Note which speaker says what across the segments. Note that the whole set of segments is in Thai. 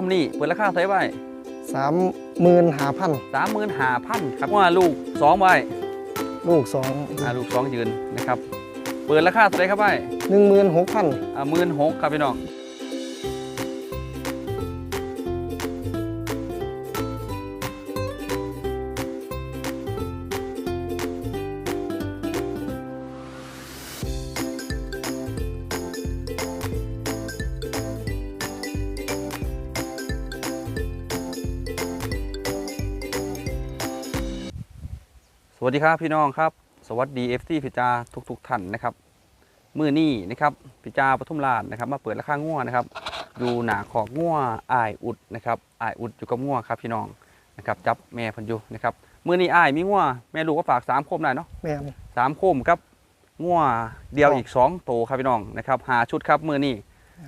Speaker 1: มนี่เปิดราคาเท่าไหร่
Speaker 2: สามหมื่นหาพัน
Speaker 1: สามหมื่นห้าพันครับว่าลูกสองใบ
Speaker 2: ลูกสอง
Speaker 1: อ่าลูกสองยืนนะครับ เปิดราคาเท่าไหร่ครับใบ
Speaker 2: หนึ่งหมื่นหกพัน
Speaker 1: อ่าหมื่นหกครับพี่น้อง วัสดีครับพี่น้องครับ สวัสดี FC พิจาทุกๆท่านนะครับมือนี้นะครับพิจาปทุมราชนะครับ มาเปิดราคาง่วนะครับอยู่หนาขอกง่วอายอุดนะครับอายอุดอยู่กับง่วครับพี่น้องนะครับจับแม่เพันอยุนะครับมือนี้อายมีง่วแม่ลูกก็ฝากสามโคมได้เนาะ
Speaker 2: แม่น
Speaker 1: สามโคมครับง่วเดียวอีกสองโตครับพี่น้องนะครับหาชุดครับมือนี้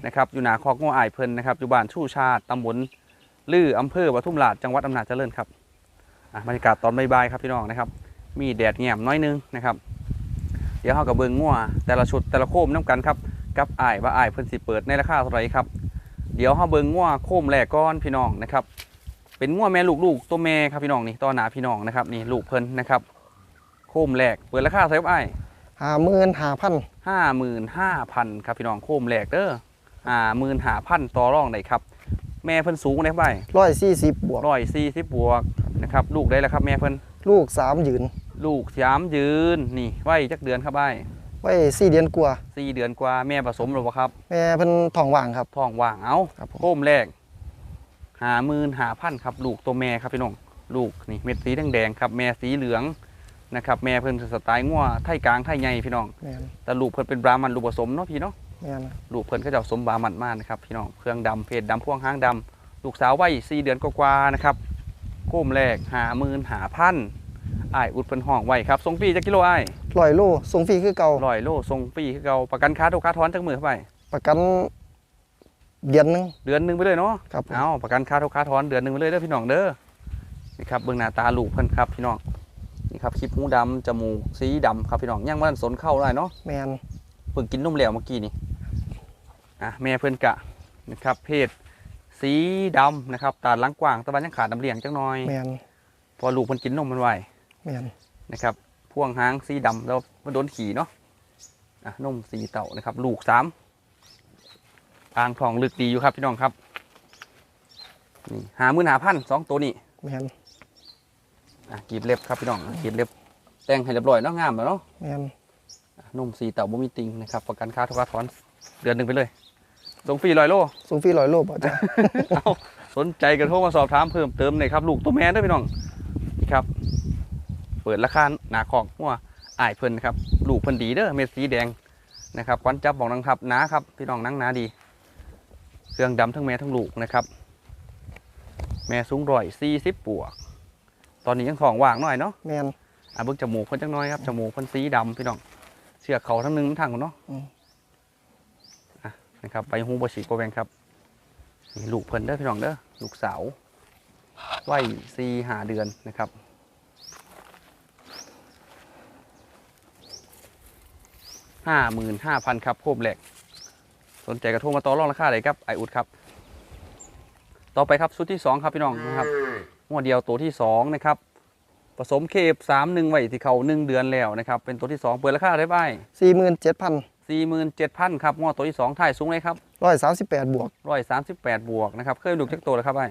Speaker 1: นะครับอยู่หนาคอกง่วอายเพิ่นนะครับอยู่บ้านชู่ชาติตำบลลืออำเภอปทุมราชจังหวัดอำนาจเจริญครับอะบรรยากาศตอนบ่ายๆครับพี่น้องนะครับ มีแดดแง่มน้อยนึงนะครับเดี๋ยวเรากับเบิงงัวแต่ละชุดแต่ละโคมน้ำกันครับกับอ้ายว่าอ้ายเพิ่นสิเปิดในราคาเท่าไหร่ครับ เดี๋ยวเราเบิงงัวโคมแรกก้อนพี่น้องนะครับ เป็นงัวแม่ลูกลูกตัวแม่ครับพี่น้องนี่ต่อหนาพี่น้องนะครับนี่ลูกเพิ่นนะครับโคมแรกเปิดราคาเท่าไหร่ครับอ้าย
Speaker 2: หาหมื่นหาพัน
Speaker 1: ห้าหมื่นห้าพันครับพี่น้องโคมแรกเด้ออ่าหมื่นห้าพันต่อรองได้ครับ แม่เพิ่นสูงได้ครับอ้าย
Speaker 2: ร้อยสี่สิบบวก
Speaker 1: ร้อยสี่สิบบวกนะครับลูกได้แล้วครับแม่เพิ่น
Speaker 2: ลูกสามยืน
Speaker 1: ลูกสามยืนนี่ไว้จักเดือนครับอ้าย
Speaker 2: ไว้สี่เดือนกว่า
Speaker 1: สี่เดือนกว่าแม่ผสมหรือเปล่าครับ
Speaker 2: แม่เพิ่นท้องว่างครับ
Speaker 1: ท้องว่างเอา
Speaker 2: ครับผม
Speaker 1: โคมแรกหาหมื่นหาพันครับ ลูกตัวแม่ครับพี่น้องลูกนี่เม็ดสีแดงๆครับ แม่สีเหลืองนะครับ แม่เพิ่นสไตล์งัวไทยกลางไทยใหญ่พี่น้อง
Speaker 2: แม่น
Speaker 1: แต่ลูกเพิ่นเป็นบรามันลูกผสมเนาะพี่เนาะ
Speaker 2: แม่น
Speaker 1: ลูกเพิ่นก็จะสมบรามันมากนะครับพี่น้องเครื่องดำเพศดำพ่วงหางดำลูกสาววัยสี่เดือนกว่าๆนะครับโคมแรกหาหมื่นหาพัน อ้ายอุดเพิ่นห้องไว้ครับทรงปีจักกิโลอ้าย
Speaker 2: ร้อยโลส่งฟรีคือเก่า
Speaker 1: ร้อยโลทรงปีคือเก่าประกันค้าทุกค้าถอนจักมือเข้าไป
Speaker 2: ประกันเดือนหนึง
Speaker 1: เดือนหนึงไปเลยเนาะ
Speaker 2: ครับผม
Speaker 1: เอาประกันค่าทุกค่าถอนเดือนหนึ่งไปเลยเด้อพี่น้องเด้อนี่ครับเบื้องหน้าตาลูกเพิ่นครับพี่น้องนี่ครับคลิปหูดำจมูกสีดำครับพี่น้องยังมันสนเข้าได้เนาะ
Speaker 2: แม่น
Speaker 1: เพิ่งกินนมแล้วเมื่อกี้นี่อะแม่เพิ่นกะนะครับเพศสีดำนะครับตาหลังกว้างตะวันยังขาดน้ำเลี้ยงจังน้อย
Speaker 2: แม่น
Speaker 1: เพอลูกมันกินนมมันไว
Speaker 2: แม่น
Speaker 1: นะครับพ่วงหางสีดำแล้วมันโดนขี่เนาะอะนมสีเต่านะครับ ลูกสามทางทองลึกดีอยู่ครับพี่น้องครับนี่หามื่นหาพันสองตัวนี่
Speaker 2: แม่น
Speaker 1: อะกรีบเล็บครับพี่น้องอะกรีบเล็บแต่งให้เรียบร้อยเนาะงามแล้วเนาะ
Speaker 2: แม่น
Speaker 1: อะนุ่มสีเต่าบ่มีติงนะครับ ประกันค่าทุกค่าถอนเดือนหนึ่งไปเลยส่งฟรีร้อยโล
Speaker 2: ส่งฟรีร้อยโลบ่จ้ะ
Speaker 1: เอาสนใจกันโทรมาสอบถามเพิ่มเติมเลยครับ ลูกตัวแม่เด้วยพี่น้องนี่ครับ เปิดราคาหนาของหัวอ้ายเพิ่นครับลูกเพิ่นดีเด้อเม็ดสีแดงนะครับควันจับบอกนังทับหนาครับพี่น้องนังหนาดี เครื่องดำทั้งแม่ทั้งลูกนะครับ แม่สูงร้อยสี่สิบบวก ตอนนี้ยังท้องว่างหน่อยเนาะ
Speaker 2: แม่น
Speaker 1: อะเบิ่งจมูกเพิ่นจังน้อยครับจมูกเพิ่นสีดำพี่น้องเชือกเขาทั้งหนึงทั้งหมดเนาะ
Speaker 2: อืม
Speaker 1: อะนะครับใบหูบ่ฉีกบ่แบงครับนี่ลูกเพิ่นเด้อพี่น้องเด้อลูกสาววัยสี่หาเดือนนะครับ ห้าหมื่นห้าพันครับโคบแหลกสนใจกระโทรมาต่อรองราคาเลยครับไออุดครับ ต่อไปครับชุดที่สองครับพี่น้องนะครับหัวเดียวตัวที่สองนะครับผสมเคฟสามหนึ่งไว้ที่เขาหนึ่งเดือนแล้วนะครับ เป็นตัวที่สองเปิดราคาได้ไหม
Speaker 2: สี่หมื่นเจ็ดพัน
Speaker 1: สี่หมื่นเจ็ดพันครับงอตัวที่สองถ่ายสูงเลยครับ
Speaker 2: ร้อยสามสิบแปดบวก
Speaker 1: ร้อยสามสิบแปดบวกนะครับ เคยไปดูจักตัวแล้วครับไอ้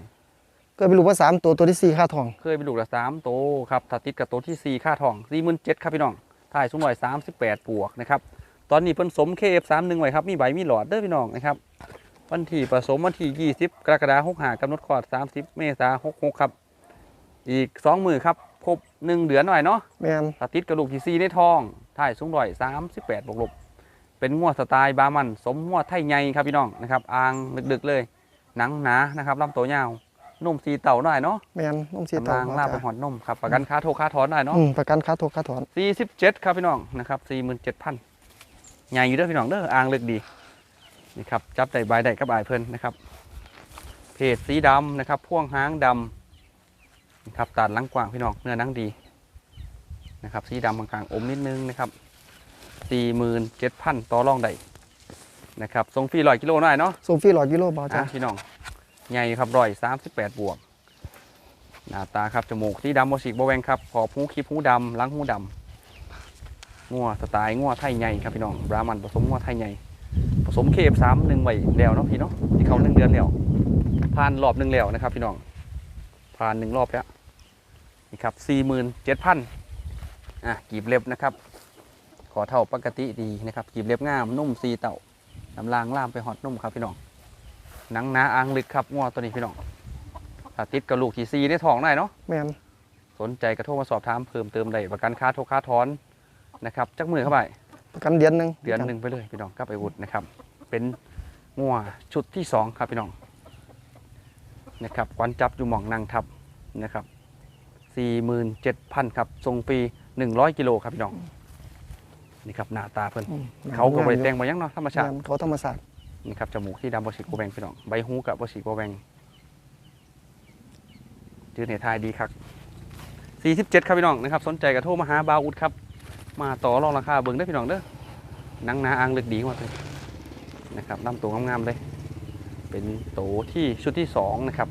Speaker 2: เกิดไปลูกว่าสามตัวตัวที่สี่ค่าทอง
Speaker 1: เคยไปดูละสามตัวครับถ้าติดกับตัวที่สี่ค่าทองสี่หมื่นเจ็ดครับพี่น้องถ่ายสูงร้อยสามสิบแปดบวกนะครับ ตอนนี้เพิ่นสมเคฟสามหนึ่งไว้ครับมีใบมีหลอดเด้อพี่น้องนะครับวันที่ผสมวันที่ยี่สิบกรกฎาคมหกหากำหนดคลอดสามสิบเมษาหกหกครับ อีกสองมือครับ ครบหนึ่งเดือนหน่อยเนาะ
Speaker 2: แม่น
Speaker 1: ถ้าติดกระดูกที่ซีในท้องถ่ายสูงร้อยสามสิบแปดบวกลบ เป็นงวดสไตล์บามัน สมงวดไทยใหญ่ครับพี่น้องนะครับอ่างดึกๆเลย หนังหนานะครับลำตัวยาว นุ่มสีเต่าหน่อยเนาะ
Speaker 2: แม่นน้องสี
Speaker 1: กำ
Speaker 2: เต่า
Speaker 1: ลัง
Speaker 2: บ่
Speaker 1: ลาบไป
Speaker 2: จ้ะ
Speaker 1: หอดนมครับประกันค่าโทรค่าถอนได้เนาะ
Speaker 2: อืมประกันค่าโทรค่าถอน
Speaker 1: สี่สิบเจ็ดครับพี่น้องนะครับสี่หมื่นเจ็ดพัน ใหญ่อยู่เด้อพี่น้องเด้ออ่างลึกดีนี่ครับจับได้ใบได้กับอายเพิ่นนะครับเพจสีดำนะครับพ่วงหางดำนะครับตัดหลังกว้างพี่น้องเนื้อหนังดีนะครับสีดำกลางๆอมนิดนึงนะครับสี่หมื่นเจ็ดพันต่อรองได้นะครับส่งฟรีร้อยกิโลหน่อยเนาะ
Speaker 2: ส่งฟรีร้อยกิโลบ่
Speaker 1: อะ
Speaker 2: จ้ะ
Speaker 1: พี่น้องใหญ่ครับร้อยสามสิบแปดบวกหน้าตาครับจมูกที่ดำบอสีกบแวงครับขอบหูคีบหูดำหลังหูดำ งัวสไตล์งัวไทยใหญ่ครับพี่น้องบรามันผสมงัวไทยใหญ่ผสมเคฟสามหนึ่งไว้แล้วเนาะพี่เนาะที่เขาหนึ่งเดือนแล้วผ่านรอบหนึ่งแล้วนะครับ พี่น้องผ่านหนึ่งรอบแล้วนี่ครับสี่หมื่นเจ็ดพันอะกีบเล็บนะครับ ขอเท่าปกติดีนะครับกีบเล็บงามนุ่มซีเต่าน้ำลางล่ามไปหอดนุ่มครับพี่น้องหนังหนาอ่างลึกครับงัวตัวนี้พี่น้องถ้าติดกระลูกที่ซีได้ทองได้เนาะ
Speaker 2: แม่น
Speaker 1: สนใจกระโทรมาสอบถามเพิ่มเติมได้ประกันค่าโทรค่าถอน นะครับจักมือเข้าไป
Speaker 2: ประกันเดือนหนึง
Speaker 1: เดือนหนึ่งไปเลยพี่น้องกับไอวุฒนะครับ เป็นงัวชุดที่สองครับพี่น้องนะครับควันจับอยู่หมองนางทับนะครับสี่หมื่นเจ็ดพันครับทรงฟรีหนึ่งร้อยกิโลครับพี่น้องนี่ครับหน้าตาเพิ่น
Speaker 2: อืม
Speaker 1: เขาก็บริแต่งมายังเนาะธรรมชาติ
Speaker 2: แม่นเขาธรรมศาสตร์
Speaker 1: นี่ครับจมูกที่ดำบสีโกแบงพี่น้องใบหูกับบสีโกแบงจืดเหนทายดีครับ47 ครับพี่น้องนะครับ สนใจกระโทรมาหาบาวอุดครับ มาต่อรองราคาเบิ่งได้อพี่น้องเด้อหนังหนาอ่างลึกดีกว่าเลยนะครับลำตัวงามๆเลย เป็นโตที่ชุดที่สองนะครับ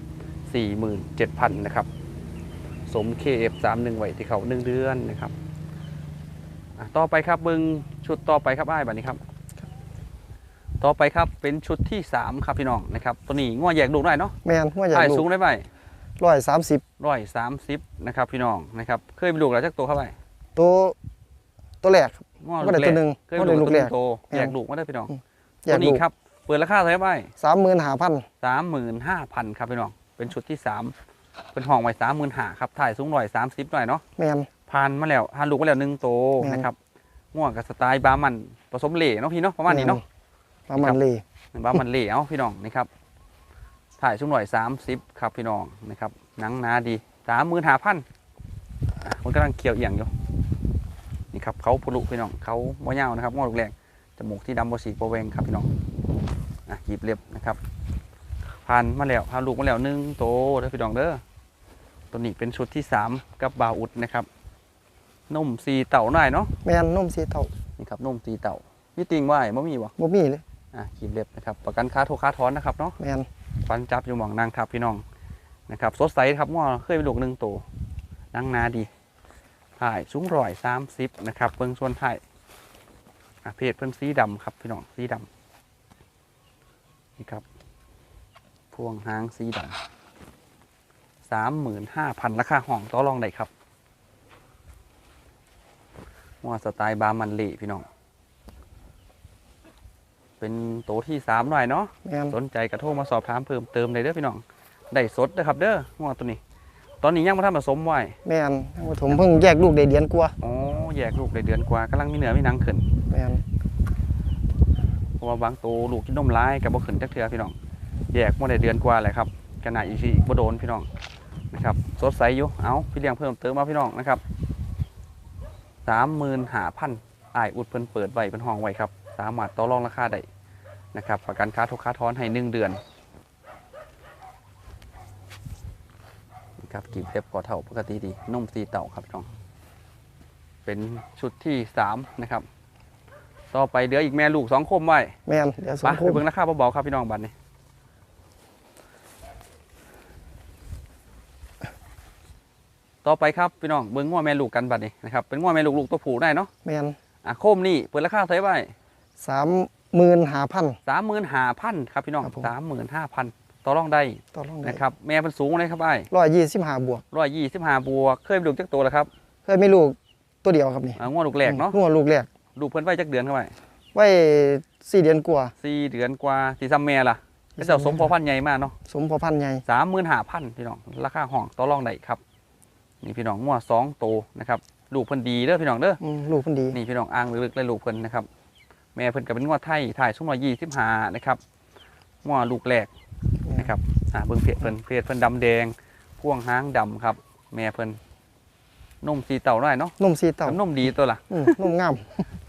Speaker 1: 47,000นะครับ สม KF31 ไว้ที่เขา1เดือนนะครับอะต่อไปครับเบิ่งชุดต่อไปครับอ้ายบัดนี้ครับ ต่อไปครับเป็นชุดที่ 3 ครับพี่น้องนะครับ ตัวนี้ง้อแยกลูกได้เนาะ
Speaker 2: แม่นหัวใหญ่
Speaker 1: ไอ้
Speaker 2: ลู
Speaker 1: สู
Speaker 2: ก
Speaker 1: งได้ไหม
Speaker 2: ร้อยสามสิบ
Speaker 1: ร้อยสามสิบนะครับพี่น้องนะครับ เคยไปลูกแล้วจักตัวเข้าไป
Speaker 2: ตัว ตัวแรกครับ
Speaker 1: ง้อ
Speaker 2: ก็ได้
Speaker 1: ลูกแร
Speaker 2: ตัว
Speaker 1: ก
Speaker 2: หนึ่ง
Speaker 1: เคย
Speaker 2: ก็
Speaker 1: ไป
Speaker 2: ได้
Speaker 1: ลู
Speaker 2: ลู
Speaker 1: ก
Speaker 2: ก
Speaker 1: แร
Speaker 2: แร
Speaker 1: ก
Speaker 2: ก
Speaker 1: โต
Speaker 2: แม่น
Speaker 1: แยกลูกมาได้พี่น้อง
Speaker 2: แย
Speaker 1: ตัว
Speaker 2: ก
Speaker 1: นี้
Speaker 2: ลูก
Speaker 1: ครับ เปิดราคาเท่าไหร่ไป
Speaker 2: สามหมื่นห้าพัน
Speaker 1: สามหมื่นห้าพันครับพี่น้อง เป็นชุดที่สามเป็นห้องไว้สามหมื่นห้าครับ ถ่ายสูงร้อยสามสิบหน่อยเนาะ
Speaker 2: แม่น
Speaker 1: ผ่านมาแล้วผ่านลูกมาแล้วหนึ่งโต
Speaker 2: แม่น
Speaker 1: นะครับง้อกับสไตล์บามันผสมเหล่เนาะพี่เนาะประมาณนี้เนาะ
Speaker 2: ประมาณเลย
Speaker 1: บ้ามันเหลวพี่น้องนะครับ ถ่ายช่วงหน่อยสามสิบครับพี่น้องนะครับหนังหนาดีสามหมื่นห้าพันมันกำลังเขียวเอียงอยู่ นี่ครับเขาพุลุพี่น้องเขาว่ายาวนะครับงอลูกแรกจมูกที่ดำบสีโปรแวงครับพี่น้องอะหยิบเรียบนะครับผ่านมาแล้วผ่านลูกมาแล้วหนึ่งโตเด้อพี่น้องเด้อตัวนี้เป็นชุดที่สามกับบาวอุดนะครับนุ่มสีเต่าหน่อยเนาะ
Speaker 2: แม่นนุ่มสีเท่า
Speaker 1: นี่ครับนุ่มสีเต่ามีติงว่าไม่มีวะ
Speaker 2: บ่มีเลย
Speaker 1: อะขีบเล็บนะครับประกันค่าโทรค่าถอนนะครับเนาะ
Speaker 2: แม่น
Speaker 1: ฟันจับอยู่หมองนางทับพี่น้องนะครับสดใสครับง้อเคยไปลูกหนึ่งตัวนังนาดี ถ่ายสูงร้อยสามสิบนะครับเบิ้งส่วนถ่ายอะเพจเพิ่นสีดำครับพี่น้องสีดำนี่ครับพวงหางสีดำสามหมื่นห้าพันราคาห้องต่อรองได้ครับว่าสไตล์บาร์มันเละพี่น้อง เป็นโตวที่สามหน่อยเนาะ
Speaker 2: แม่น
Speaker 1: สนใจกระโทรมาสอบถามเพิ่มเติมได้เด้อพี่น้อง ได้สดนะครับเด้องัวตัวนี้ ตอนนี้ยังไม่ทันผสมไว้
Speaker 2: แม่นผมเพิ่งแยกลูกได้เดือนกว่า
Speaker 1: อ๋อแยกลูกได้เดือนกว่ากำลังมีเนื้อมีหนังขึ้น
Speaker 2: แม่น
Speaker 1: เพราะว่าบางตัวลูกกินนมร้ายกับบ่ขึ้นจักเทื่อพี่น้อง แยกมาได้เดือนกว่าเลยครับขนาดอีกทีอีกบ่โดนพี่น้องนะครับสดใสอยู่เอาพี่เลี้ยงเพิ่มเติมมาพี่น้องนะครับสามหมื่นหาพันอายอุดเพิ่นเปิดไว้เป็นห้องไว้ครับ สามารถต่อรองราคาได้นะครับประกันค่าทุกค่าทอนให้หนึ่งเดือน ครับกีบเล็บกอเท่าปกติดี นุ่มสีเต่าครับพี่น้อง เป็นชุดที่สามนะครับ ต่อไปเหลืออีกแม่ลูกสองคมไว้
Speaker 2: แม่นเดี๋ยวส
Speaker 1: ไป
Speaker 2: ม
Speaker 1: ไป
Speaker 2: คม
Speaker 1: เบิ่งราคาเบาๆครับพี่น้องบัตรนี้ต่อไปครับพี่น้องเบิ่งง้อแม่ลูกกันบัตรนี้นะครับเป็นง้อแม่ลูกลูกตัวผู้ได้เนาะ
Speaker 2: แม่น
Speaker 1: อะโคมนี่เปิดราคาเท่าไหร่ไว้
Speaker 2: สามหมื่นห้าพัน
Speaker 1: สามหมื่นห้าพันครับพี่น้อง
Speaker 2: ครับผม
Speaker 1: สามหมื่นห้าพัน ต่อรองได้
Speaker 2: ต่อรองได้
Speaker 1: นะครับแม่เป็นสูงเลยครับไอ้
Speaker 2: ร้อยยี่สิบห้าบวก
Speaker 1: ร้อยยี่สิบห้าบวกเคยไปลูกจักตัวแล้วครับ
Speaker 2: เคยมีลูกตัวเดียวครับนี่
Speaker 1: อะง้อลูกแรกเนาะ
Speaker 2: หัวลูกแรก
Speaker 1: ลูกเพิ่นไว้จักเดือนเข้าไป
Speaker 2: ไว้สี่เดือนกว่า
Speaker 1: สี่เดือนกว่าสี่ซัมแม่ล่ะก็จะสมพอพันธุ์ใหญ่มากเนาะ
Speaker 2: สมพอพันธุ์ใหญ่
Speaker 1: สามหมื่นห้าพันพี่น้องราคาห้องต่อรองได้ครับ นี่พี่น้องงัวสองโตวนะครับลูกเพิ่นดีเด้อพี่น้องเด้อ
Speaker 2: อืมลูกเพิ่นดี
Speaker 1: นี่พี่น้องอ่างลึกๆเลยลูกเพิ่นนะครับแม่เพิ่นก็เป็นงัวไทยถ่ายสุ่มละยี่สิบห้านะครับงัวลูกแรกนะ ครับอ่าเบิ่งเพจเพิ่นเพจเพิ่นดำแดง พ่วงหางดำครับ แม่เพิ่นนุ่มสีเต่าหน่อยเนาะ
Speaker 2: นุ่มสีเต่า
Speaker 1: นุ่มดีตัวล่ะ
Speaker 2: อืมนุ่มงาม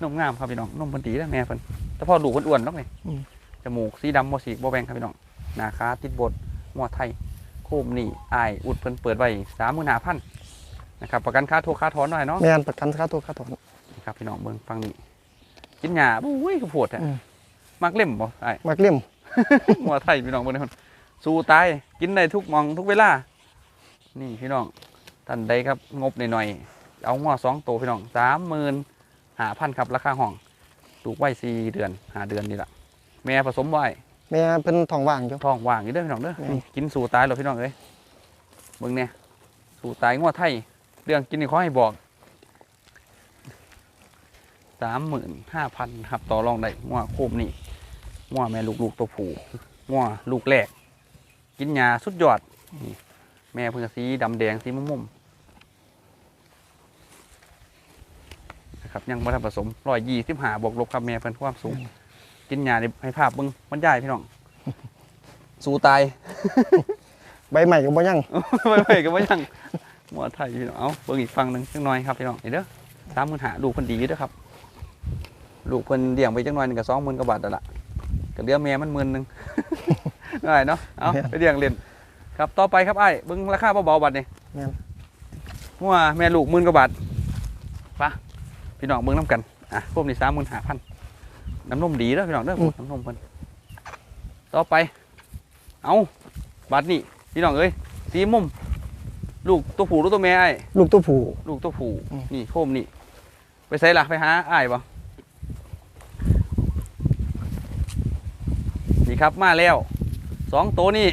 Speaker 1: นุ่มงามครับพี่น้องนุ่มเพิ่นดีแล้วแม่เพิ่นแต่พอลูกเพิ่นอ้วนเนาะนี่
Speaker 2: อืม
Speaker 1: จมูกสีดำบ่สีกบ่แบงครับพี่น้องหน้าขาติดบดงัวไทยโคมนี่อายอุดเพิ่นเปิดไว้สามหมื่นห้าพันนะครับประกันค่าโทรค่าถอนหน่อยเนาะ
Speaker 2: แม่นประกันค่าตัวค่าถอน
Speaker 1: ครับพี่น้องเบิ่งฟังนี่กินหญ้าบุ้ยกระโพดอะ
Speaker 2: อืม
Speaker 1: มักเล่มบ่ไอ้
Speaker 2: มักเลี่ยม
Speaker 1: งัวไทยพี่น้องเบิ่งนี่คน สู้ตายกินได้ทุกหมองทุกเวลา นี่พี่น้องท่านใดครับงบหน่อยๆเอาง้อสองตัวพี่น้องสามหมื่นหาพันครับราคาห้องลูกไว้สี่เดือนหาเดือนนี่แหละแม่ผสมไว้
Speaker 2: แม่เพิ่นท้องว่างอยู่
Speaker 1: ท้องว่างอยู่เด้อพี่น้องเด้อ
Speaker 2: แม่น
Speaker 1: นี่กินสู่ตายเลยพี่น้องเอ้ยเบิ่งเนี่ยสู่ตายง้อไทยเรื่องกินนี่ขอให้บอกสามหมื่นห้าพันครับต่อรองได้ง้อโคมนี่ง้อแม่ลูกลูกตัวผู้ง้อลูกแรก กินยาสุดยอดนี่แม่เพิ่งสีดำแดงสีมุมๆนะครับยังไม่ทันผสมร้อยยี่สิบห้าบวกลบครับแม่เพิ่นความสูง กินยาในให้ภาพเบิ่งมันใหญ่พี่น้อง สู้ตาย
Speaker 2: ใบใหม่ก็บ่ยัง
Speaker 1: ไม่ไม่ก็ไม่ยังหมอไทยพี่น้องเอาเบิ่งอีกฝั่งหนึ่งจังหน่อยครับพี่น้องเห็นเด้อสามหมื่นหาลูกเพิ่นดีอยู่เด้อครับ ลูกเพิ่นเลี้ยงไปจังหน่อยหนึงก็สองหมื่นกว่าบาทแล้วล่ะก็เหลือแม่มันหมื่นหนึง ได้เนาะเอาไปเลี้ยงเล่นครับต่อไปครับไอ้ายเบิ่งราคาเบาๆบัดนี่
Speaker 2: แม่น
Speaker 1: หัวแม่ลูกหมื่นกว่าบาทไปะพี่น้องเบิ่งน้ำกันอะพวกนี้สามหมื่นห้าพันน้ำนมดีเด้อพี่น้องเด้อน้ำนมเพิ่นต่อไป เอาบัดนี่พี่น้องเอ้ยสีมุม ลูกตัวผู้หรือตัวแม่ไอ้าย
Speaker 2: ลูกตัวผู้
Speaker 1: ลูกตัวผู้
Speaker 2: อืม
Speaker 1: นี่โคมนี่ ไปใส่ละไปหาอ้ายบ่นี่ครับมาแล้ว สองตัวนี่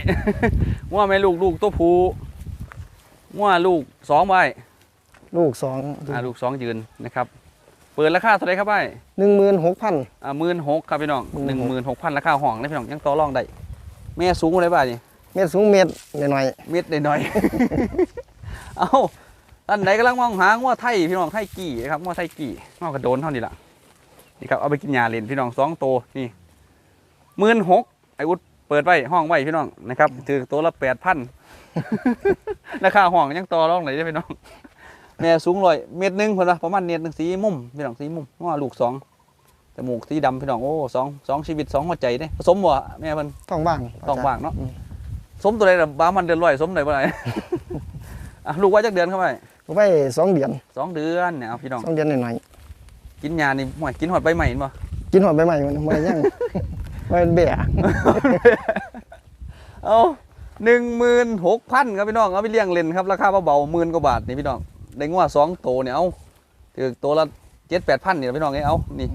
Speaker 1: งัวแม่ลูกลูกตัวผู้งัวลูกสองใบ
Speaker 2: ลูกสอง
Speaker 1: อ่าลูกสองยืนนะครับ เปิดราคาเท่าไหรครับไอ้
Speaker 2: หนึ่งหมื่นหกพัน
Speaker 1: อ่าหมื่นหกครับพี่น้องหนึ่งหมื่น
Speaker 2: 16,000
Speaker 1: หกพันราคาห้องนะพี่น้องยังต่อรองได้แม่สูงอะไรบ้างนี่
Speaker 2: เม็ดสูงเม็ดหน่อย
Speaker 1: เม็ดหน่อยๆเอาท่านใดกำลังมองหาง้อไทยพี่น้องไทยกี่นะครับง้อไทยกี่ง้อกระโดนเท่านี้ล่ะนี่ครับเอาไปกินยาเล่นพี่น้องสองตัวนี่หมื่นหกไอ้วุฒ เปิดไว้ห้องไว้พี่น้องนะครับถือตัวละแปดพันราคาห้องยังต่อรองไหนได้อพี่น้องแม่สูงลอยเม็ดหนึ่งคนละประมาณเม็ดหนึ่งสีมุมพี่น้องสีมุมง้อลูกสองจมูกสีดำพี่น้องโอ้สองสองชีวิตสองหัวใจเนี่ยผสมบ่แม่เพิ่น
Speaker 2: ๆท้องว่าง
Speaker 1: ท้องว่างเนาะ
Speaker 2: อืม
Speaker 1: สมตัวใดล่ะบ้ามันเดือนร้อยสมไหนบ่ไหนอะลูกว่าจักเดือนเข้าไป
Speaker 2: ไว้สองเดือน
Speaker 1: สองเดือนเนี่ยเอาพี่น้อง
Speaker 2: สองเดือนหน่อย
Speaker 1: กินยานี่ห่วยกินหอดใบใหม่เห็นบ่
Speaker 2: ๆกินหอดใบใหม่มันมันยัง มันเบี่ย
Speaker 1: เอาหนึ่งหมื่นหกพันครับพี่น้องเอาไปเลี้ยงเล่นครับราคาเบาๆหมื่นกว่าบาทนี่พี่น้องได้งัวสองโตเนี่ยเอาถือตัวละเจ็ดแปดพันเนี่ยพี่น้องเอ้ยเอานี่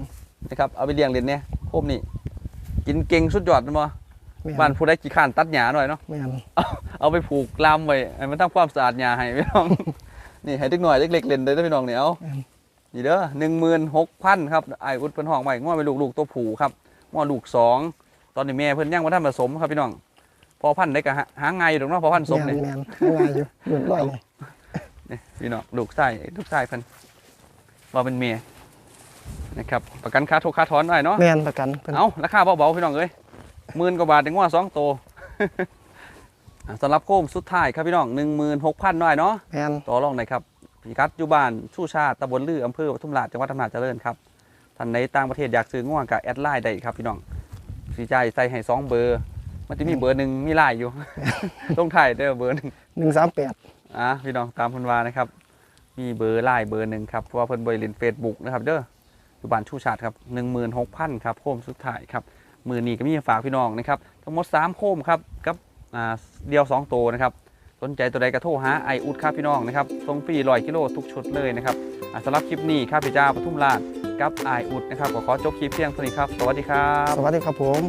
Speaker 1: นะครับเอาไปเลี้ยงเล่นเนี่ยโคมนี่กินเก่งสุดยอดมันบ่
Speaker 2: แม่
Speaker 1: บ้านผู้ใดขี้ข้านตัดหญ้าหน่อยเนาะ
Speaker 2: แม่น
Speaker 1: เอาไปผูกลามไว้ให้มันทำความสะอาดหญ้าให้พี่น้องนี่ให้เด็กหน่อยเล็กๆเล่นเลยนะพี่น้องเนี่ยเอานี่เด้อหนึ่งหมื่นหกพันครับไอ้อุดเพิ่นห้องใหม่ง้อไปลูกลูกตัวผูครับ ง้อลูกสองตอนนี้แม่เพิ่นยังมาทำผสมครับพี่น้องพอพันธุ์ได้ก็หาหาง่ายอยู่ตรงเนาะพอพันธุ์สม
Speaker 2: แม่
Speaker 1: นี่
Speaker 2: นแม่นง่ายอยู่หลุดร้อยเลย
Speaker 1: นี่พี่น้องลูกไส้ลูกไส้เพิ่นว่าเป็นเมียนะครับประกันค่าทุกค่าถอนได้เนาะ
Speaker 2: แม่นประกันเพิ่น
Speaker 1: เอาราคาเบาๆพี่น้องเอ้ยหมื่นกว่าบาทถึงว่าสองโตวอะสำหรับโค้มสุดท้ายครับพี่น้องหนึ่งหมื่นหกพันหน่อยเนาะ
Speaker 2: แม่น
Speaker 1: ต่อรองหน่อยครับพิกัดอยู่บ้านชูชาติตำบลลืออำเภอปทุมราชจังหวัดอำนาจเจริญครับ ท่านในต่างประเทศอยากซื้อง่วงกับแอดไลน์ได้ครับพี่น้องสีใจใส่ให้สองเบอร์ มันจะมีเบอร์หนึ่งมีไลน์อยู่ต้องถ่ายเด้อเบอร์หนึ่ง
Speaker 2: หนึ่งสามแปด
Speaker 1: อะพี่น้องตามคุณวานะครับ มีเบอร์ไลน์เบอร์หนึ่งครับเพราะว่าเพิ่นบริลินเฟซบุ๊กนะครับเด้ออยู่บ้านชูชาติครับหนึ่งหมื่นหกพันครับโคมสุดท้ายครับมือนี้ก็มีฝากพี่น้องนะครับทั้งหมดสามโคมครับกับอ่าเดียวสองโตวนะครับสนใจตัวใดก็โทรหาไออุดครับพี่น้องนะครับส่งฟรีร้อยกิโลทุกชุดเลยนะครับอะสำหรับคลิปนี้ข้าพเจ้าปทุมราช กับไออุดนะครับก็ขอจบคลิปเพียงเท่านี้ครับ สวัสดีครับ
Speaker 2: สวัสดีครับผม